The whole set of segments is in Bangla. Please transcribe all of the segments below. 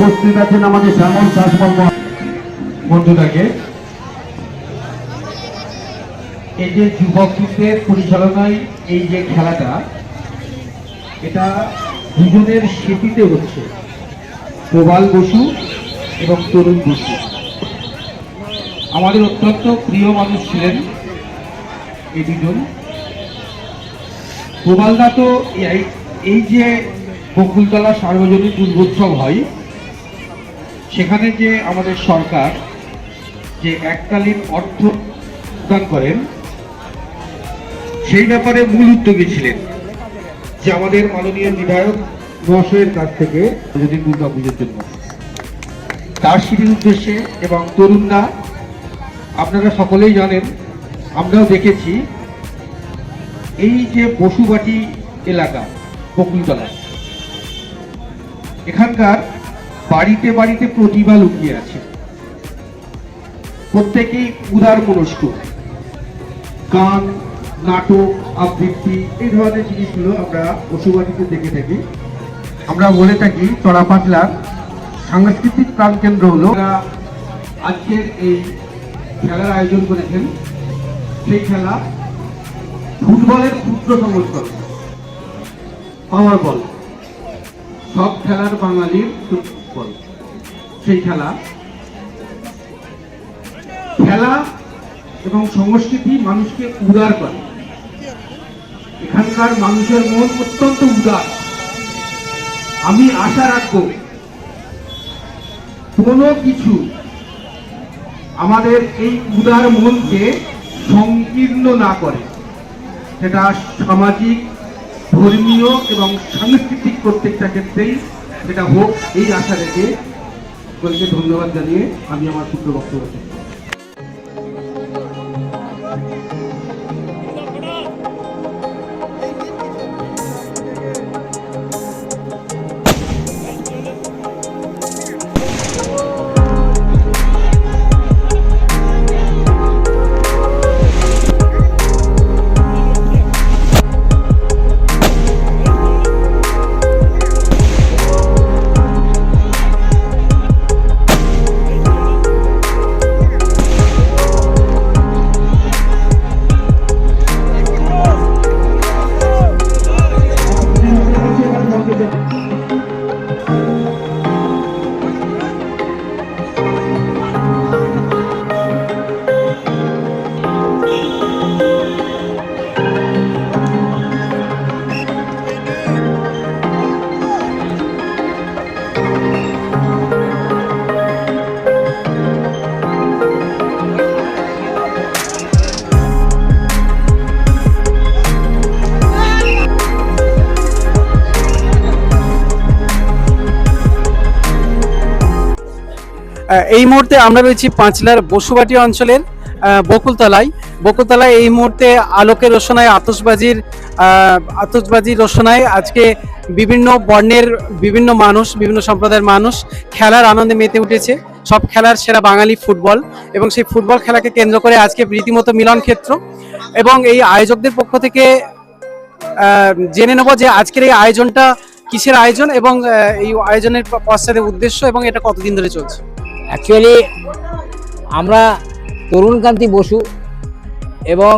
উপস্থিত আছেন আমাদের শ্যামল শাসমল বন্ধুটাকে। এই যে যুবকদের পরিচালনায় এই যে খেলাটা, এটা দুজনের স্মৃতিতে হচ্ছে। প্রবাল বসু এবং তরুণ বসু। আমাদের অত্যন্ত প্রিয় মানুষ ছিলেন এই দুজন। প্রবালদা তো এই যে বকুলতলা সার্বজনীন দুর্গোৎসব হয় সেখানে যে আমাদের সরকার যে এককালীন অর্থ প্রদান করেন, সেই ব্যাপারে মূল উদ্যোগী ছিলেন যে আমাদের মাননীয় বিধায়ক মহাশয়ের কাছ থেকে যদি দুর্গা পুজোর জন্য। তার স্মৃতির উদ্দেশ্যে এবং তরুণরা, আপনারা সকলেই জানেন, আমরাও দেখেছি, এই যে পশুবাটি এলাকা, বকুলতলা। এখানকার বাড়িতে বাড়িতে প্রতিভা লুকিয়ে আছে। প্রত্যেকেই উদার মনস্ক। গান, নাটক, আবৃত্তি, এই ধরনের জিনিসগুলো আমরা পশুবাটিতে দেখে থাকি। আমরা বলে থাকি চড়া পাতলার সাংস্কৃতিক প্রাণকেন্দ্র হলো। আজকের এই খেলার আয়োজন করেছেন। সেই খেলা ফুটবলের ক্ষুদ্র সংস্করণ। পাওয়ার বল। সব খেলার বাঙালির ফুটবল। সেই খেলা খেলা এবং সংস্কৃতি মানুষকে উদার করে। এখানকার মানুষের মন অত্যন্ত উদার। আমি আশা রাখব, কোনো কিছু আমাদের এই উদার মনকে সংকীর্ণ না করে। সেটা সামাজিক, ধর্মীয় এবং সাংস্কৃতিক প্রত্যেকটা ক্ষেত্রেই সেটা হোক এই আশা রেখে সকলকে ধন্যবাদ জানিয়ে আমি আমার ক্ষুদ্র বক্তব্য এই মুহূর্তে আমরা রয়েছি পাঁচলার বসুবাটি অঞ্চলের বকুলতলায়। বকুলতলায় এই মুহূর্তে আলোকের রোশনায় আতসবাজির আতসবাজির রোশনায় আজকে বিভিন্ন বর্ণের বিভিন্ন মানুষ, বিভিন্ন সম্প্রদায়ের মানুষ খেলার আনন্দে মেতে উঠেছে। সব খেলার সেরা বাঙালি ফুটবল এবং সেই ফুটবল খেলাকে কেন্দ্র করে আজকে রীতিমতো মিলন ক্ষেত্র এবং এই আয়োজকদের পক্ষ থেকে জেনে নেব যে আজকের এই আয়োজনটা কিসের আয়োজন এবং এই আয়োজনের পশ্চাতে উদ্দেশ্য এবং এটা কতদিন ধরে চলছে। অ্যাকচুয়ালি আমরা তরুণকান্তি বসু এবং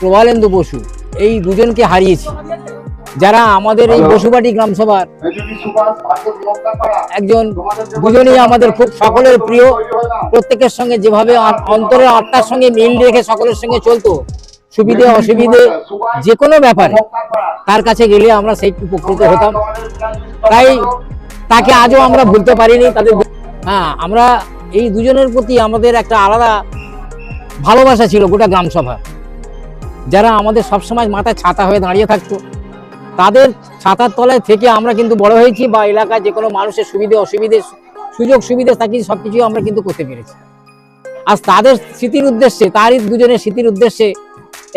প্রবালেন্দু বসু এই দুজনকে হারিয়েছি। যারা আমাদের এই বসুবাটি গ্রামসভার একজন দুজনেই আমাদের খুব সকলের প্রিয়। প্রত্যেকের সঙ্গে যেভাবে অন্তরের আত্মার সঙ্গে মিল রেখে সকলের সঙ্গে চলতো সুবিধে অসুবিধে যে কোনো ব্যাপারে তার কাছে গেলে আমরা সেই উপকৃত হতাম। তাই তাকে আজও আমরা ভুলতে পারিনি তাদের হ্যাঁ আমরা এই দুজনের প্রতি আমাদের একটা আলাদা ভালোবাসা ছিল গোটা গ্রাম সভা যারা আমাদের সবসময় মাথায় ছাতা হয়ে দাঁড়িয়ে থাকতো। তাদের ছাতার তলায় থেকে আমরা কিন্তু বড় হয়েছি বা এলাকায় যে কোনো মানুষের সুবিধে, অসুবিধে, সুযোগ সুবিধে থাকি সব কিছুই আমরা কিন্তু করতে পেরেছি। আজ তাদের স্মৃতির উদ্দেশ্যে, তারই দুজনের স্মৃতির উদ্দেশ্যে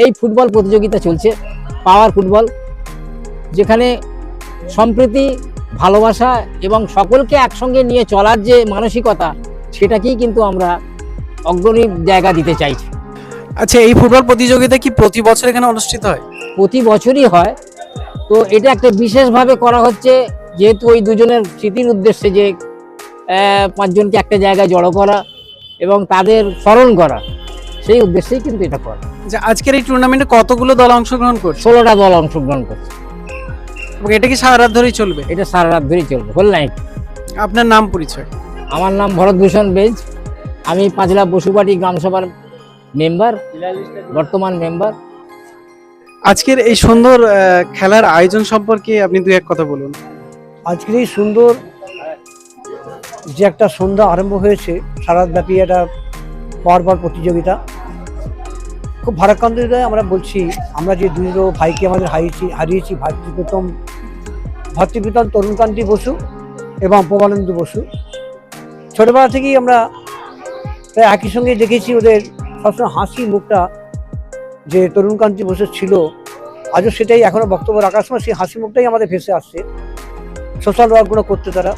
এই ফুটবল প্রতিযোগিতা চলছে, পাওয়ার ফুটবল, যেখানে সম্প্রীতি ভালোবাসা এবং সকলকে একসঙ্গে নিয়ে চলার যে মানসিকতা সেটাকেই কিন্তু আমরা অগ্রণী জায়গা দিতে চাইছি। আচ্ছা এই ফুটবল প্রতিযোগিতা কি প্রতি বছর এখানে অনুষ্ঠিত হয়? প্রতি বছরই হয়। তো এটা একটা বিশেষভাবে করা হচ্ছে যেহেতু ওই দুজনের স্মৃতির উদ্দেশ্যে যে পাঁচজনকে একটা জায়গায় জড়ো করা এবং তাদের স্মরণ করা সেই উদ্দেশ্যেই কিন্তু এটা করা। যে আজকের এই টুর্নামেন্টে কতগুলো দল অংশগ্রহণ করছে? ষোলোটা দল অংশগ্রহণ করছে। এবং এটা কি সারা রাত ধরেই চলবে? এটা সারা রাত ধরেই চলবে হোল নাইট আপনার নাম পরিচয়? আমার নাম ভরত ভূষণ বেঞ্চ আমি পাঁচলা বসুবাটি গ্রামসভার মেম্বার বর্তমান মেম্বার আজকের এই সুন্দর খেলার আয়োজন সম্পর্কে আপনি দু এক কথা বলুন। আজকের এই সুন্দর যে একটা সন্ধ্যা আরম্ভ হয়েছে সারাব্যাপী একটা পরপর প্রতিযোগিতা। খুব ভারাক্রান্ত হৃদয়ে আমরা বলছি, আমরা যে দুটো ভাইকে আমাদের হারিয়েছি হারিয়েছি ভাতৃপ্রতম ভাতৃপ্রতম তরুণকান্তি বসু এবং প্রবানন্দ বসু। ছোটবেলা থেকেই আমরা প্রায় একই সঙ্গে দেখেছি ওদের সবসময় হাসি মুখটা যে তরুণকান্তি বসু ছিল, আজও সেটাই এখনও বক্তব্য রাখার সময় সেই হাসি মুখটাই আমাদের ভেসে আসছে। সোশ্যাল ওয়ার্কগুলো করতে তারা।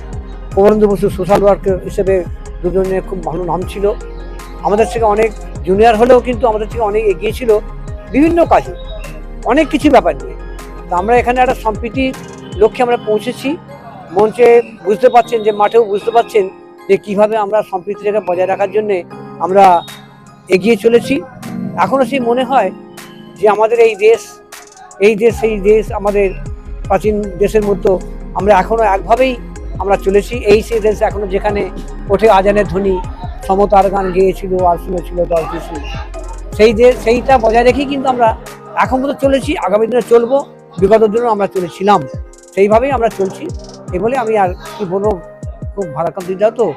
প্রবন্ধ বসু সোশ্যাল ওয়ার্ক হিসেবে দুজনের খুব ভালো নাম ছিল। আমাদের থেকে অনেক জুনিয়র হলেও কিন্তু আমাদের থেকে অনেক এগিয়ে ছিল বিভিন্ন কাজে। অনেক কিছু ব্যাপার নিয়ে। তো আমরা এখানে একটা সম্প্রীতির লক্ষ্যে আমরা পৌঁছেছি। মঞ্চে বুঝতে পারছেন যে, মাঠেও বুঝতে পারছেন যে, কীভাবে আমরা সম্প্রীতিটাকে বজায় রাখার জন্যে আমরা এগিয়ে চলেছি। এখনও সেই মনে হয় যে, আমাদের এই দেশ এই দেশ, সেই দেশ আমাদের প্রাচীন দেশের মতো আমরা এখনও একভাবেই আমরা চলেছি। এই সেই দেশ এখনও যেখানে ওঠে আজানের ধ্বনি। সমতার গান গেয়েছিল আর শুনেছিল দল কিছু সেই যে, সেইটা বজায় রেখেই কিন্তু আমরা এখন পর্যন্ত চলেছি, আগামী দিনে চলবো, বিগত দিনেও আমরা চলেছিলাম। সেইভাবেই আমরা চলছি। এ বলে আমি আর কি বলব, খুব ভারাক্রান্ত যাও তো।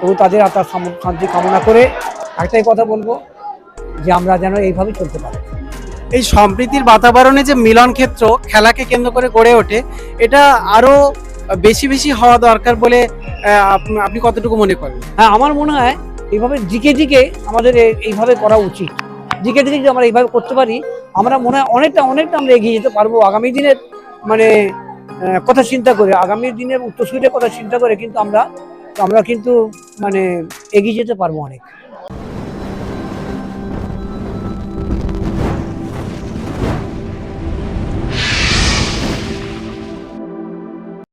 তবু তাদের আত্মার সাম- শান্তি কামনা করে একটাই কথা বলব, যে আমরা যেন এইভাবেই চলতে পারি। এই সম্প্রীতির বাতাবরণে যে মিলন ক্ষেত্র খেলাকে কেন্দ্র করে গড়ে ওঠে, এটা আরও বেশি বেশি হওয়া দরকার বলে আপনি কতটুকু মনে করেন? হ্যাঁ আমার মনে হয় এইভাবে জিকে জিকে আমাদের এইভাবে করা উচিত। জিকে জিকে যদি আমরা এইভাবে করতে পারি, আমরা মনে হয় অনেকটা অনেকটা আমরা এগিয়ে যেতে পারব আগামী দিনের মানে কথা চিন্তা করে। আগামী দিনের উত্তরসূরির কথা চিন্তা করে কিন্তু আমরা আমরা কিন্তু মানে এগিয়ে যেতে পারব অনেক।